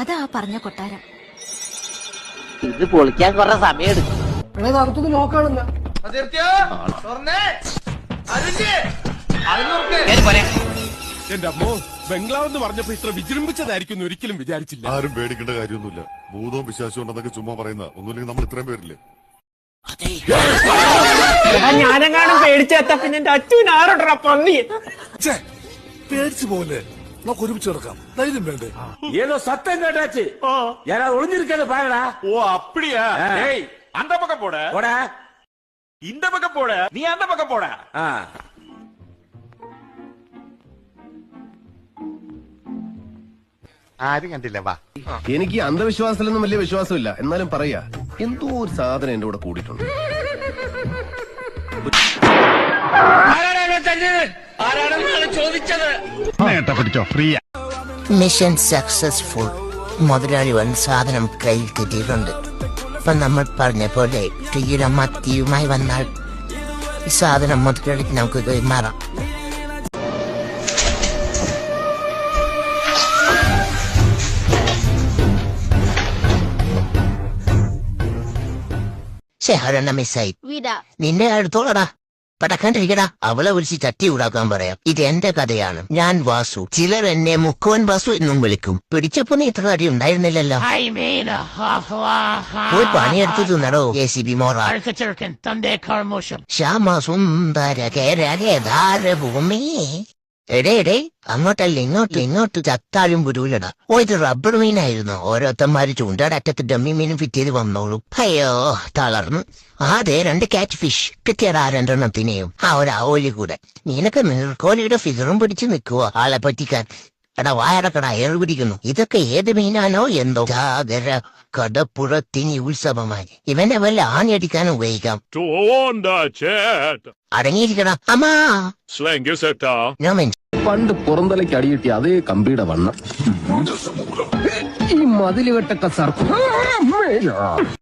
അതാ പറഞ്ഞ കൊട്ടാരം. ഇത് പൊളിക്കാൻ കുറെ സമയം എടുക്കും എന്റെ അമ്മോ ബംഗ്ലാവ് എന്ന് പറഞ്ഞപ്പോ ഇത്ര വിജൃംഭിച്ചതായിരിക്കും ഒരിക്കലും വിചാരിച്ചില്ല. ആരും പേടിക്കേണ്ട കാര്യമൊന്നുമില്ല. ഭൂതവും വിശ്വാസവും ഉണ്ടെന്നൊക്കെ ചുമ്മാ പറയുന്ന ഒന്നുമില്ലെങ്കിൽ നമ്മൾ ഇത്രയും പേരില്ലേ? ഞാനെങ്ങാനും പേടിച്ചെത്ത പിന്നെ അച്ഛൻ ആരോടാ പന്നി? പേടിച്ചു പോലെ നമുക്ക് ഒരുമിച്ച് കിടക്കാം ധൈര്യം വേണ്ടേ ஏதோ சத்தம் கேட்டாச்சு யாராவது ஒளிஞ்சிருக்கிறது பாருடா ഓ അപ്പടിയാ ഏയ് அந்த பக்கம் போட போட இந்த பக்கம் போட நீ அந்த பக்கம் போட ஆ. ആരും കണ്ടില്ല വാ എനിക്ക് ഈ അന്ധവിശ്വാസത്തിലൊന്നും വലിയ വിശ്വാസമില്ല എന്നാലും പറയാ എന്തോ ഒരു സാധനം എന്റെ കൂടെ കൂടിയിട്ടുണ്ട് മിഷൻ സക്സസ്ഫുൾ മുതലാളി വൻ സാധനം കയ്യിൽ കിട്ടിയിട്ടുണ്ട്. ഇപ്പൊ നമ്മൾ പറഞ്ഞ പോലെ പ്രിയുടെ മത്തിയുമായി വന്നാൽ ഈ സാധനം മുതലാളിക്ക് നമുക്ക് കൈമാറാം. ശഹരണ മിസ്സായി വിടാ. നിന്റെ അടുത്തോളടാ. പടക്കാണ്ടിരിക്കടാ അവളെ വിളിച്ച് ചട്ടി ഉണ്ടാക്കാൻ പറയാം. ഇത് എന്റെ കഥയാണ്. ഞാൻ വാസു. ചിലർ എന്നെ മുക്കുവൻ വാസു എന്നും വിളിക്കും. പിടിച്ചപ്പോ നീ ഇത്ര അടി ഉണ്ടായിരുന്നില്ലല്ലോ. പോയി പണിയെടുത്തു തിന്നടോ എ സി ബി മോറ. ശ്യാമ സുന്ദര കേരള ഭൂമി എടേ എടേ അങ്ങോട്ടല്ല ഇങ്ങോട്ട് ഇങ്ങോട്ട് ചത്താലും പുരൂലട. ഓ ഇത് റബ്ബർ മീനായിരുന്നു. ഓരോരുത്തന്മാര് ചൂണ്ടടറ്റത്ത് ഡമ്മി മീനും ഫിറ്റ് ചെയ്ത് വന്നോളൂ. അയ്യോ തളർന്നു. അതെ രണ്ട് കാറ്റ് ഫിഷ് കിട്ടിയടാ രണ്ടെണ്ണത്തിനെയും. ആ ഒരു ആവോലി കൂടെ. നീനൊക്കെ നീർക്കോലിയുടെ ഫിഗറും പിടിച്ച് നിൽക്കുവോ? ആളെ പറ്റിക്കാൻ. എടാ വായടക്കട അയർ ഇതൊക്കെ ഏത് മീനാണോ എന്തോ? ജാഗര കടപ്പുറത്തിനി ഉത്സവമായി. ഇവനെ വല്ല ആണിയടിക്കാൻ ഉപയോഗിക്കാം. അടങ്ങിയിരിക്കടാ. അമ്മാ! ഞാൻ മനസ്സി- പണ്ട് പുറന്തലയ്ക്ക് അടിയിട്ടി അതേ കമ്പിയുടെ വണ്ണം. ഈ മതിലുകെട്ടൊക്കെ സർക്കാർ